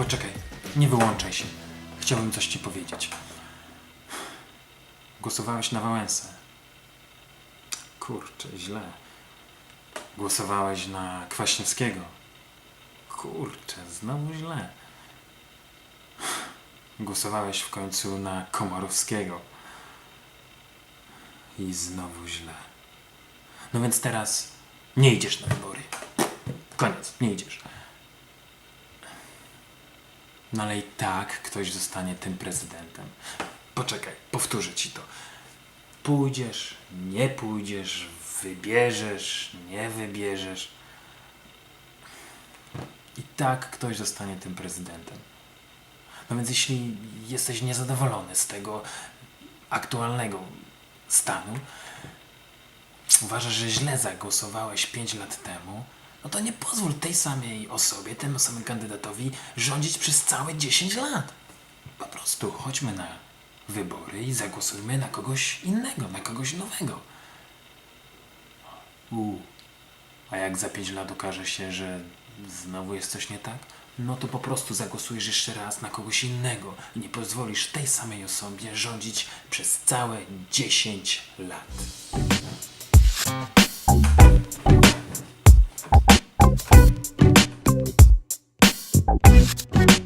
Poczekaj, nie wyłączaj się. Chciałbym coś ci powiedzieć. Głosowałeś na Wałęsę. Kurczę, źle. Głosowałeś na Kwaśniewskiego. Kurczę, znowu źle. Głosowałeś w końcu na Komorowskiego. I znowu źle. No więc teraz nie idziesz na wybory. Koniec, nie idziesz. No ale i tak ktoś zostanie tym prezydentem. Poczekaj, powtórzę ci to. Pójdziesz, nie pójdziesz, wybierzesz, nie wybierzesz. I tak ktoś zostanie tym prezydentem. No więc jeśli jesteś niezadowolony z tego aktualnego stanu, uważasz, że źle zagłosowałeś 5 lat temu, no to nie pozwól tej samej osobie, temu samemu kandydatowi rządzić przez całe 10 lat. Po prostu chodźmy na wybory i zagłosujmy na kogoś innego, na kogoś nowego. U. A jak za 5 lat okaże się, że znowu jest coś nie tak, no to po prostu zagłosujesz jeszcze raz na kogoś innego i nie pozwolisz tej samej osobie rządzić przez całe 10 lat. Thank